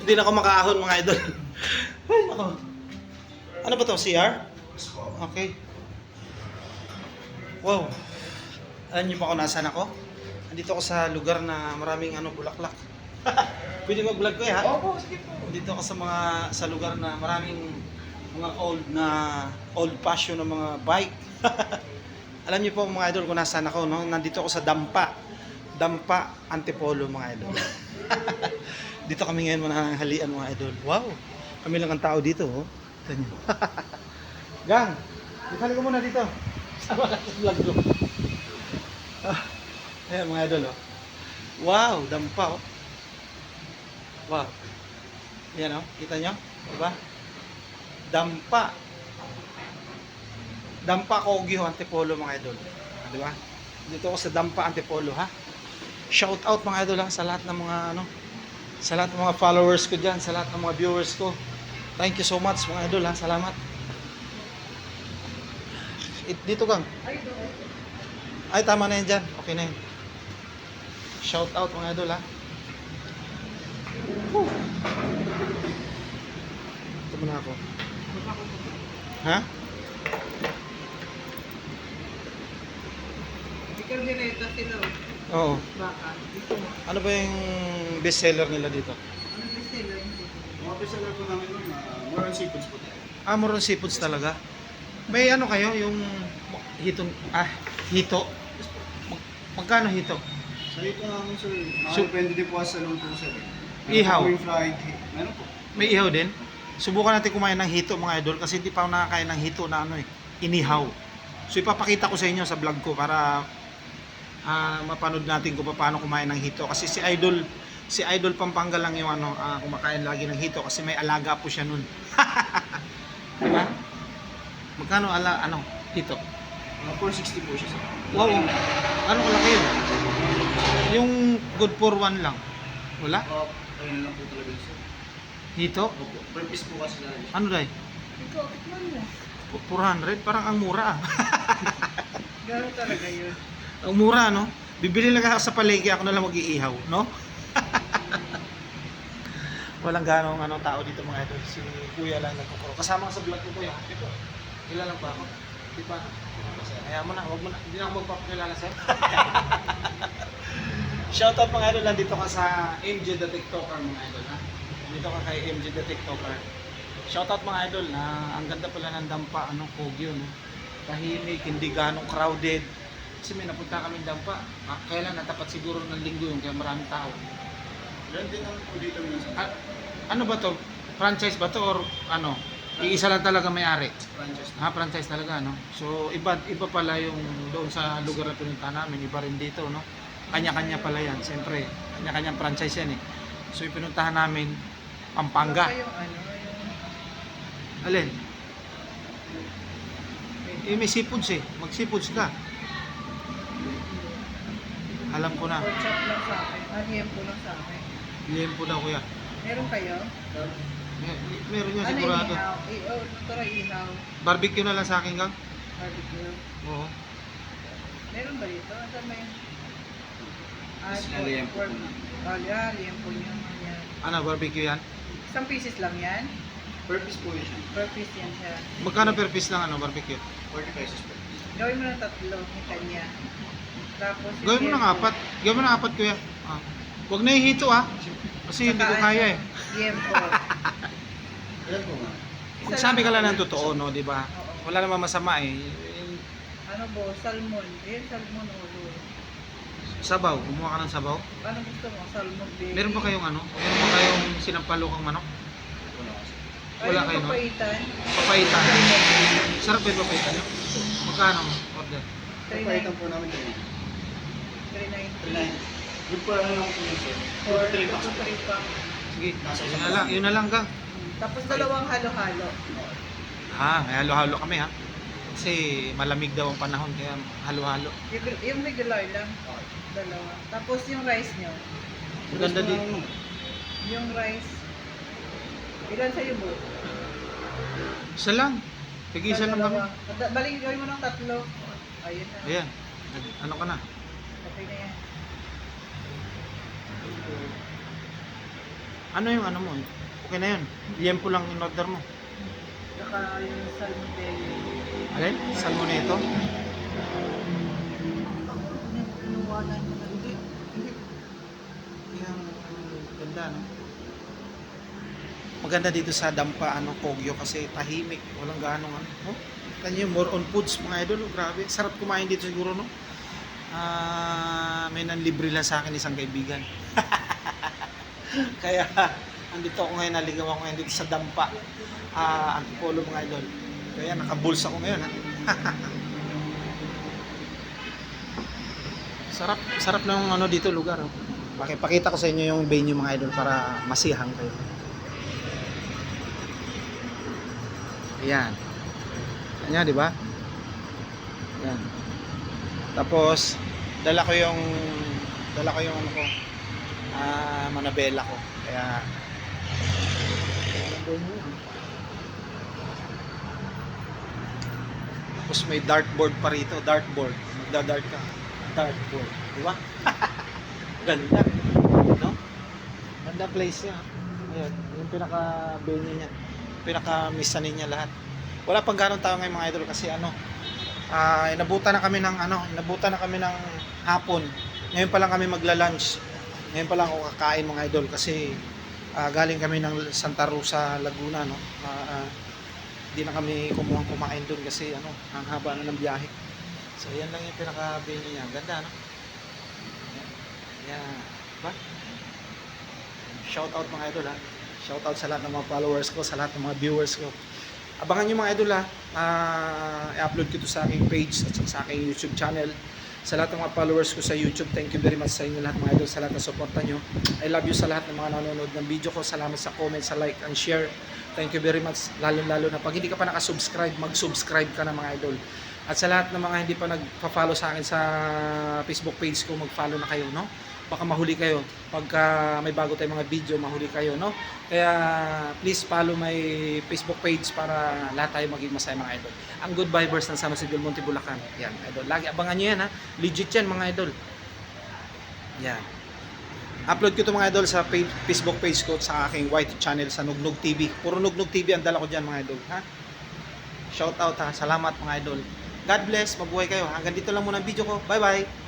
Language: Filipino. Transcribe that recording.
Hindi na ako makaahon mga idol. Ay, nako. Ano ba to? CR? Okay. Wow. Alam niyo pa kung nasaan ako? Andito ako sa lugar na maraming ano, bulaklak. Pwede mag-vlog ko eh ha? Opo, sige po. Dito ako sa mga sa lugar na maraming mga old na old fashion na mga bike. Alam niyo po mga idol kung nasaan ako, no? Nandito ako sa Dampa. Dampa Antipolo mga idol. dito kami ngayon mananghalian mga idol. Wow. Kami lang ang tao dito, oh. Ito niyo. Gang, isali ko muna dito. Sama ka sa vlog ko. Ah, ayan mga idol, oh. Wow, dampa, oh. Wow. Yan oh, kita nyo? Diba? Dampa. Dampa Kogyo Antipolo mga idol. Ah, Diba? Dito ako sa Dampa Antipolo ha. Shout out mga idol ha sa lahat ng mga ano sa lahat ng mga followers ko diyan, sa lahat ng mga viewers ko. Thank you so much mga idol ha. Salamat. It, dito kang. Ay tama na yan dyan. Okay na yan. Shout out mga idol ha. Woo. Ito muna ako. Ha? Ikaw gineta sila. Oh. Oo. Baka. Dito mo. Ano ba yung best seller nila dito? Ano ba sila? Mga bestseller po namin nun, uh, more on seafoods po tayo. Ah, Moron Seafoods talaga. May ano kayo, yung hito, ah, hito. Mag, magkano hito? Sa ito namin sir, nakadepende din po sa luto sir. Meron Ihaw. po yung fried, meron po. May ihaw din? Subukan natin kumain ng hito mga idol kasi hindi pa ako nakakain ng hito na ano eh, inihaw. So ipapakita ko sa inyo sa vlog ko para ah, mapanood natin kung paano kumain ng hito kasi si Idol si Idol Pampanga lang yung ano ah, kumakain lagi ng hito kasi may alaga po siya nun. Di ba? Magkano ala ano hito? Mga 460 po siya sir. Wow. Ano kalaki yun? Yung good for one lang. Wala? Uh, ayun lang po talaga yun, sir. Hito? Opo, per piece po kasi na siya. Ano dai? Ikaw, tikman mo. 400 parang ang mura ah. Gano'n talaga yun. Ang mura, no? Bibili lang ako sa palengke, ako na lang mag-iihaw, no? Walang ganong anong tao dito mga idol. Si Kuya lang nagkukuro. Kasama ka sa vlog ko, Kuya. Ito. Ilan lang ba ako? Di ba? Kaya mo na, wag mo na. Hindi na ako magpapakilala sa'yo. Shoutout mga idol, nandito ka sa MJ the TikToker mga idol, ha? Nandito ka kay MJ the TikToker. Shoutout mga idol, na ang ganda pala ng dampa, anong Kogyo, no? Tahimik, hindi ganong crowded. Kasi may napunta kami dampa. Ah, kailan natapat siguro ng linggo yung kaya maraming tao. Meron din naman po dito minsan. Ah, ano ba to? Franchise ba to or ano? Iisa lang talaga may-ari. Franchise Ha, na. franchise talaga, no? So, iba, iba pala yung doon sa lugar na pinunta namin, iba rin dito, no? Kanya-kanya pala yan, siyempre. Kanya-kanyang franchise yan, eh. So, ipinuntahan namin, Pampanga. Ano yung ano? Alin? Eh, may seafoods eh. Mag-seafoods ka. Alam ko na. Chop lang sa akin. Ah, liempo lang sa akin. Liempo daw, kuya. Meron kayo? Mer- meron yan Ano yung sigurado. ihaw? I- oh, tara ihaw. Barbecue na lang sa akin, gang. Barbecue. Oo. Meron ba dito? Saan may... Ah, Mas liempo po. Oh, yeah, liempo niya. Yan. Ano, barbecue yan? Isang pieces lang yan? Per piece po yun siya. Per piece yan siya. Magkano per piece lang, ano, barbecue? 40 pesos per piece. Gawin mo ng tatlo ni kanya. Tapos Gawin mo ng apat. Gawin mo ng apat, kuya. Ah. Huwag na ihito, ah. Kasi hindi ko kaya, ano, eh. Liempo. Ilan po nga? Magsabi ka lang ng totoo, no, di ba? Wala namang masama, eh. Ano bo? Salmon. Yan, salmon ulo. Sabaw, kumuha ka ng sabaw. Ano gusto mo? Salmon baby? Meron ba kayong ano? Meron ba kayong sinampalukang manok? Wala kayo, no? papaitan. Papaitan. Sarap ba yung papaitan? Magkano? Order. Papaitan po namin tayo. 390. 39. Good po lang po yun sir. Or 3 bucks. 3 pa. Sige, yun na lang. Yun na lang, gang. Tapos dalawang halo-halo. Ha, may halo-halo kami, ha? Kasi malamig daw ang panahon, kaya halo-halo. Yung, yung regular lang. Dalawa. Tapos yung rice nyo. Ang ganda dito. Yung rice. Ilan sa'yo mo? Isa lang. Sige, isa lang kami. Balik, gawin mo ng tatlo. Ayun na. Ayan. Ano ka na? Okay na yan. Ano yung ano mo? Okay na yun. Liempo lang in order mo. Saka yung salmon belly. Alin? Salmonito? Kinuha na yung mga hindi. Hindi. Yung ganda, no? Maganda dito sa Dampa, ano, Kogyo kasi tahimik. Walang ganong ano. Oh, kanya more on foods, mga idol. Grabe. Sarap kumain dito siguro, no? Ah, may nanlibre lang sa akin isang kaibigan. Kaya, andito ako ngayon, naligaw ako ngayon dito sa Dampa. Ah, Antipolo, mga idol. Kaya nakabulsa ako ngayon, ha? sarap, sarap ng ano dito lugar. Oh. Pakipakita ko sa inyo yung venue mga idol para masihang kayo. Ayan. Ayan, di ba? Ayan. Tapos, dala ko yung dala ko yung ano ko, ah, manabela ko. Kaya. Tapos may dartboard pa rito, dartboard. Magda-dart ka. Dartboard. Di ba? Ganda. No? Ganda place niya. Ayan, yung pinaka-venue niya. Pinaka-misanin niya lahat. Wala pang ganong tao ngayon mga idol kasi ano, ah inabutan na kami ng ano, inabutan na kami ng hapon. Ngayon pa lang kami magla-lunch. Ngayon pa lang ako kakain mga idol kasi ah, galing kami ng Santa Rosa, Laguna, no. Ah, hindi na kami kumuha kumain doon kasi ano, ang haba na ng biyahe. So yan lang yung pinaka-venue niya. Ganda, no? Yeah. Ba? Shout out mga idol ha. Shout out sa lahat ng mga followers ko, sa lahat ng mga viewers ko. Abangan nyo mga idol ha. Ah, i-upload ko to sa aking page at sa aking YouTube channel. Sa lahat ng mga followers ko sa YouTube, thank you very much sa inyo lahat mga idol, sa lahat ng suporta nyo. I love you sa lahat ng mga nanonood ng video ko. Salamat sa comment, sa like, and share. Thank you very much. Lalo-lalo na pag hindi ka pa nakasubscribe, mag-subscribe ka na mga idol. At sa lahat ng mga hindi pa nagpa-follow sa akin sa Facebook page ko, mag-follow na kayo, no? Baka mahuli kayo. Pagka may bago tayong mga video, mahuli kayo, no? Kaya please follow my Facebook page para lahat tayo maging masaya mga idol. Ang Good Vibers ng San del Monte, Bulacan. Yan, idol. Lagi abangan nyo yan, ha? Legit yan, mga idol. Yan. Upload ko to mga idol sa pa- Facebook page ko sa aking white channel sa Nugnog TV. Puro Nugnog TV ang dala ko dyan mga idol. Ha? Shout out ha. Salamat mga idol. God bless. Mabuhay kayo. Hanggang dito lang muna ang video ko. Bye bye.